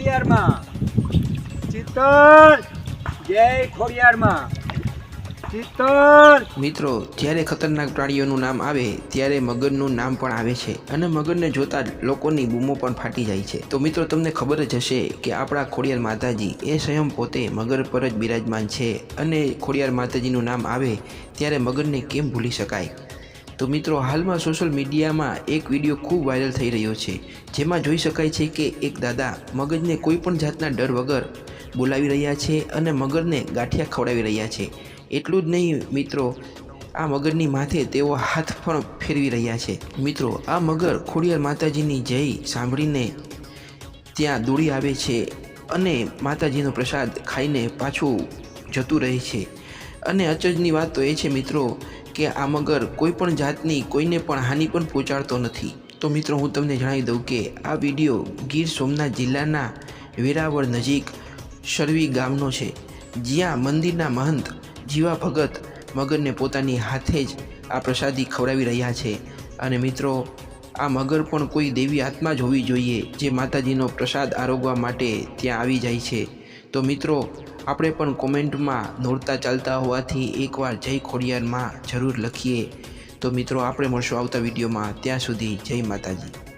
ખોડિયારમાં. ચિત્તલ! જય ખોડિયારમાં. ચિત્તલ! મિત્રો, જ્યારે ખતરનાક પ્રાણીઓનું નામ આવે, ત્યારે મગરનું નામ પણ આવે છે અને મગરને જોતા જ લોકોની બૂમો પણ ફાટી જાય છે. તો મિત્રો, તમને ખબર જ હશે કે આપણા ખોડિયાર માતાજી એ સ્વયં પોતે મગર પર જ બિરાજમાન છે અને ખોડિયાર માતાજીનું નામ આવે, ત્યારે મગરને કેમ ભૂલી શકાય? તો મિત્રો, હાલમાં સોશિયલ મીડિયામાં એક વીડિયો ખૂબ વાયરલ થઈ રહ્યો છે, જેમાં જોઈ શકાય છે કે એક દાદા મગજને કોઈ પણ જાતના ડર વગર બોલાવી રહ્યા છે અને મગરને ગાંઠિયા ખવડાવી રહ્યા છે. એટલું જ નહીં મિત્રો, આ મગરની માથે તેઓ હાથ પણ ફેરવી રહ્યા છે. મિત્રો, આ મગર ખોડિયાર માતાજીની જય સાંભળીને ત્યાં દોડી આવે છે અને માતાજીનો પ્રસાદ ખાઈને પાછું જતું રહે છે. અને અચજની વાત તો એ છે મિત્રો કે આ મગર કોઈ પણ જાતની કોઈને પણ હાનિ પણ પહોંચાડતો નથી. તો મિત્રો, હું તમને જણાવી દઉં કે આ વીડિયો ગીર સોમનાથ જિલ્લાના વેરાવળ નજીક શરવી ગામનો છે. જ્યાં મંદિરના મહંત જીવા ભગત મગરને પોતાની હાથે જ આ પ્રસાદી ખવડાવી રહ્યા છે. અને મિત્રો, આ મગર પણ કોઈ દેવી આત્મા જ હોવી જોઈએ જે માતાજીનો પ્રસાદ આરોગવા માટે ત્યાં આવી જાય છે. તો મિત્રો આપણે પણ કોમેન્ટમાં નોરતા ચાલતા હોવાથી એકવાર જય ખોડિયારમાં જરૂર લખીએ. તો મિત્રો, આપણે મળશું આવતા વિડીયોમાં. ત્યાં સુધી જય માતાજી.